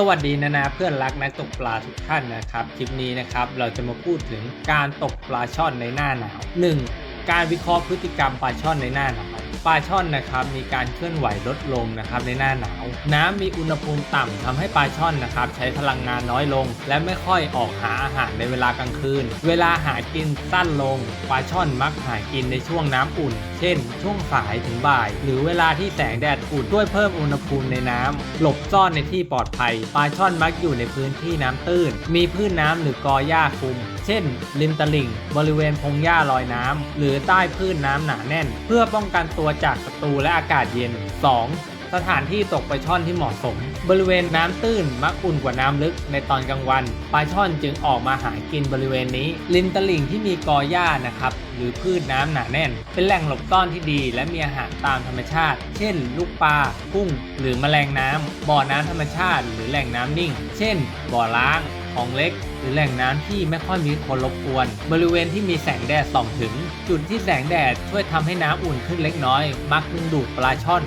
สวัสดีนะนะเพื่อนรักนักตกปลาทุกท่านนะครับ คลิปนี้นะครับเราจะมาพูดถึงการตกปลาช่อนในหน้าหนาว 1. การวิเคราะห์พฤติกรรมปลาช่อนในหน้าหนาวปลาช่อนนะครับมีการเคลื่อนไหวลดลงนะครับในหน้าหนาว น้ำมีอุณหภูมิต่ำทำให้ปลาช่อนนะครับใช้พลังงานน้อยลง และไม่ค่อยออกหาอาหารในเวลากลางคืน เวลาหากินสั้นลง ปลาช่อนมักหากินในช่วงน้ำอุ่น เช่น ช่วงสายถึงบ่าย หรือเวลาที่แสงแดดอุ่นด้วยเพิ่มอุณหภูมิในน้ำหลบซ่อนในที่ปลอดภัย ปลาช่อนมักอยู่ในพื้นที่น้ำตื้น มีพืชน้ำหรือกอหญ้าคลุม เช่น ริมตลิ่ง บริเวณพงหญ้าลอยน้ำ หรือใต้พืชน้ำหนาแน่น เพื่อป้องกันตัวจากศัตรูและอากาศเย็น 2. สถานที่ตกปลาช่อนที่เหมาะสม บริเวณน้ำตื้นมักอุ่นกว่าน้ำลึกในตอนกลางวันปลาช่อนจึงออกมาหากินบริเวณนี้ริมตลิ่งที่มีกอหญ้านะครับหรือพืชน้ำหนาแน่น เป็นแหล่งหลบซ่อนที่ดี และมีอาหารตามธรรมชาติ เช่น ลูกปลากุ้ง หรือแมลงน้ำบ่อน้ำธรรมชาติ หรือแหล่งน้ำนิ่ง เช่น บ่อล้าง ของเล็ก หรือแหล่งน้ำที่ไม่ค่อยมีคนรบกวน บริเวณที่มีแสงแดดส่องถึง จุดที่แสงแดดช่วยทำให้น้ำอุ่นขึ้นเล็กน้อย มักดึงดูดปลาช่อน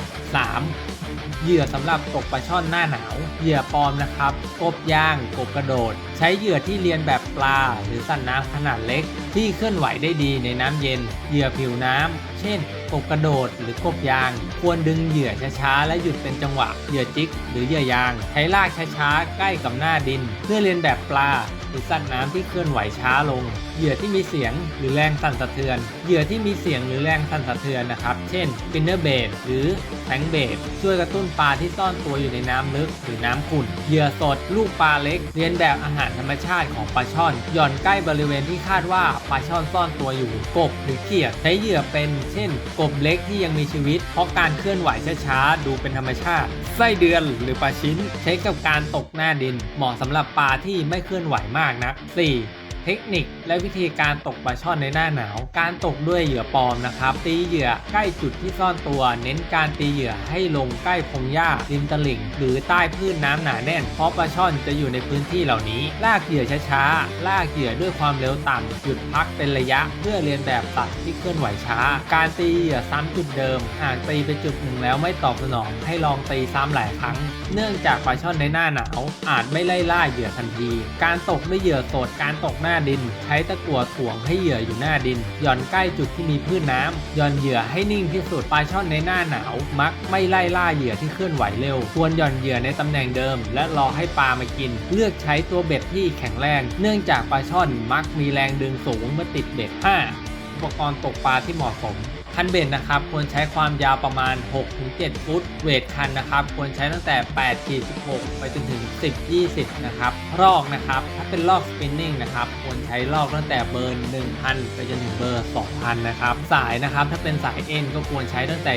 3. เหยื่อสำหรับตกปลาช่อนหน้าหนาว เหยื่อปลอมนะครับ กบย่าง กบกระโดด ใช้เหยื่อที่เรียนแบบปลา หรือสัตว์น้ำขนาดเล็ก ที่เคลื่อนไหวได้ดีในน้ำเย็น เหยื่อผิวน้ำเช่น กบกระโดด หรือกบยาง ควรดึงเหยื่อช้าๆและหยุดเป็นจังหวะ เหยื่อจิก หรือเหยื่อยาง ใช้ลากช้าๆใกล้กับหน้าดิน เพื่อเรียนแบบปลา หรือสัตว์น้ำที่เคลื่อนไหวช้าลง เหยื่อที่มีเสียงหรือแรงสั่นสะเทือน เหยื่อที่มีเสียงหรือแรงสั่นสะเทือนนะครับ เช่นฟินเนอร์เบดหรือแทงเบดช่วยกระตุ้นปลาที่ซ่อนตัวอยู่ในน้ำลึกหรือน้ำขุ่น เหยื่อสดลูกปลาเล็ก เรียนแบบอาหารธรรมชาติของปลาช่อนหย่อนใกล้บริเวณที่คาดว่าปลาช่อนซ่อนตัวอยู่กบหรือเขียดใช้เหยื่อเป็นเช่น กบเล็กที่ยังมีชีวิต เพราะการเคลื่อนไหวช้าๆดูเป็นธรรมชาติไส้เดือนหรือปลาชิ้น ใช้กับการตกหน้าดิน เหมาะสำหรับปลาที่ไม่เคลื่อนไหวมากมากนะ 4 เทคนิคและวิธีการตกปลาช่อนในหน้าหนาว การตกด้วยเหยื่อปลอมนะครับ ตีเหยื่อใกล้จุดที่ซ่อนตัว เน้นการตีเหยื่อให้ลงใกล้พงหญ้าริมตลิ่ง หรือใต้พืชน้ำหนาแน่น เพราะปลาช่อนจะอยู่ในพื้นที่เหล่านี้ ลากเหยื่อช้าๆ ลากเหยื่อด้วยความเร็วต่ำหยุดพักเป็นระยะ เพื่อเรียนแบบสัตว์ที่เคลื่อนไหวช้า การตีเหยื่อซ้ำจุดเดิม หากตีไปจุดหนึ่งแล้วไม่ตอบสนองให้ลองตีซ้ำหลายครั้ง เนื่องจากปลาช่อนในหน้าหนาวอาจไม่ไล่ล่าเหยื่อทันที การตกด้วยเหยื่อสดการตกหน้าดิน ใช้ตะกั่วถ่วงให้เหยื่ออยู่หน้าดิน หย่อนใกล้จุดที่มีพืชน้ำหย่อนเหยื่อให้นิ่งที่สุดปลาช่อนในหน้าหนาว มักไม่ไล่ล่าเหยื่อที่เคลื่อนไหวเร็ว ควรหย่อนเหยื่อในตำแหน่งเดิม และรอให้ปลามากิน เลือกใช้ตัวเบ็ดที่แข็งแรง เนื่องจากปลาช่อนมักมีแรงดึงสูงเมื่อติดเบ็ด 5. อุปกรณ์ตกปลาที่เหมาะสม คันเบ็ดนะครับควรใช้ความยาวประมาณ 6-7 ฟุต เวทคันนะครับควรใช้ตั้งแต่8ขีด16ไปจนถึง 10 20 นะครับลอกนะครับถ้าเป็นลอกสปินนิ่งนะครับควรใช้ลอกตั้งแต่เบอร์ 1,000 ไปจนถึงเบอร์ 2,000 นะครับ สายนะครับถ้าเป็นสายเอ็นก็ควรใช้ตั้งแต่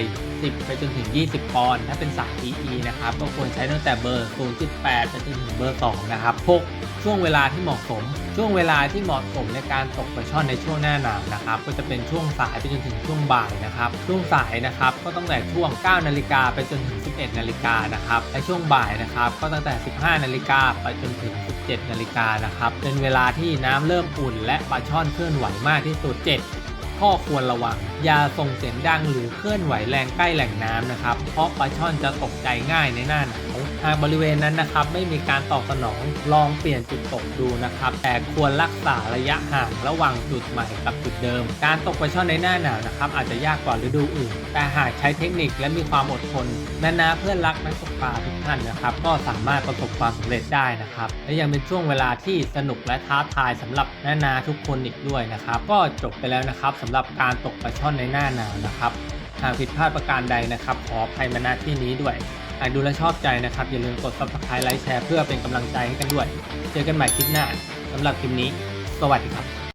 10 ไปจนถึง 20 ปอนด์ถ้าเป็นสาย PE นะครับก็ควรใช้ตั้งแต่เบอร์ 0.8 ไปจนถึงเบอร์ 2 นะครับ 6. ช่วงเวลาที่เหมาะสม ช่วงเวลาที่เหมาะสมในการตกปลาช่อนในช่วงหน้าหนาวนะครับ ก็จะเป็นช่วงสายไปจนถึงช่วงบ่ายนะครับ ช่วงสายนะครับก็ตั้งแต่ช่วง 9 นาฬิกาไปจนถึง 11 นาฬิกานะครับและช่วงบ่ายนะครับก็ตั้งแต่ 15 นาฬิกาไปจนถึง 17 นาฬิกานะครับเป็นเวลาที่น้ำเริ่มอุ่นและปลาช่อนเคลื่อนไหวมากที่สุด 7 ข้อควรระวัง อย่าส่งเสียงดังหรือเคลื่อนไหวแรงใกล้แหล่งน้ำนะครับ เพราะปลาช่อนจะตกใจง่ายในหน้าหนาว หากบริเวณนั้นนะครับไม่มีการตอบสนองลองเปลี่ยนจุดตกดูนะครับ แต่ควรรักษาระยะห่างระหว่างจุดใหม่กับจุดเดิม การตกปลาช่อนในหน้าหนาวนะครับอาจจะยากกว่าฤดูอื่น แต่หากใช้เทคนิคและมีความอดทนนานาเพื่อนรักนักตกปลาทุกท่านนะครับก็สามารถประสบความสำเร็จได้นะครับและยังเป็นช่วงเวลาที่สนุกและท้าทายสำหรับนานาทุกคนอีกด้วยนะครับก็จบไปแล้วนะครับสำหรับการตกปลาช่อนในหน้าหนาวนะครับหากผิดพลาดประการใดนะครับ ขออภัยมาณที่นี้ด้วย หากดูและชอบใจนะครับ อย่าลืมกด subscribe ไลค์แชร์เพื่อเป็นกำลังใจให้กันด้วย เจอกันใหม่คลิปหน้าสำหรับคลิปนี้ สวัสดีครับ